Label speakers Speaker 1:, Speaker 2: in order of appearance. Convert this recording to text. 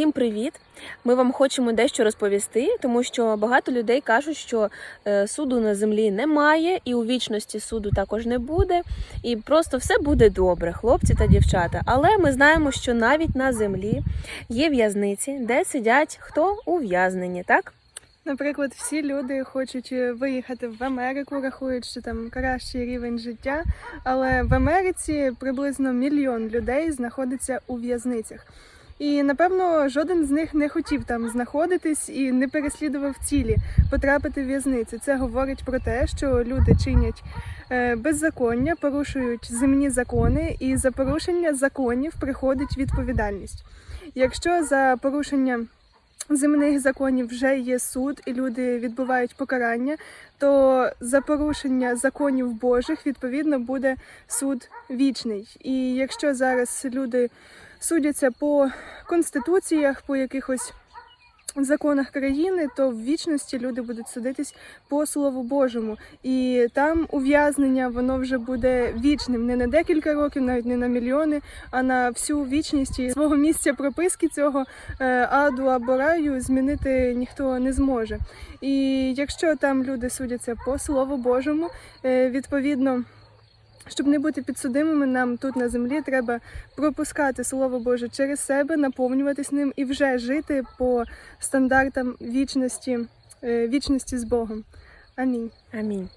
Speaker 1: Всім привіт! Ми вам хочемо дещо розповісти, тому що багато людей кажуть, що е, суду на землі немає, і у вічності суду також не буде. І просто все буде добре, хлопці та дівчата. Але ми знаємо, що навіть на землі є в'язниці, де сидять хто ув'язнені, так?
Speaker 2: Наприклад, всі люди хочуть е, виїхати в Америку, рахують, що там кращий рівень життя. Але в Америці приблизно мільйон людей знаходиться у в'язницях. І напевно жоден з них не хотів там знаходитись і не переслідував цілі потрапити в в'язницю. Це говорить про те, що люди чинять е, беззаконня, порушують земні закони, і за порушення законів приходить відповідальність. Якщо за порушення земних законів вже є суд, і люди відбувають покарання, то за порушення законів Божих відповідно буде суд вічний. І якщо зараз люди судяться по конституціях, по якихось законах країни, то в вічності люди будуть судитись по Слову Божому. І там ув'язнення воно вже буде вічним не на декілька років, навіть не на мільйони, а на всю вічність і свого місця прописки цього е, аду або раю змінити ніхто не зможе. І якщо там люди судяться по Слову Божому, е, відповідно. Щоб не бути підсудимими, нам тут на землі треба пропускати Слово Боже через себе, наповнюватись ним і вже жити по стандартам вічності, е, вічності з Богом. Амінь.
Speaker 1: Амінь.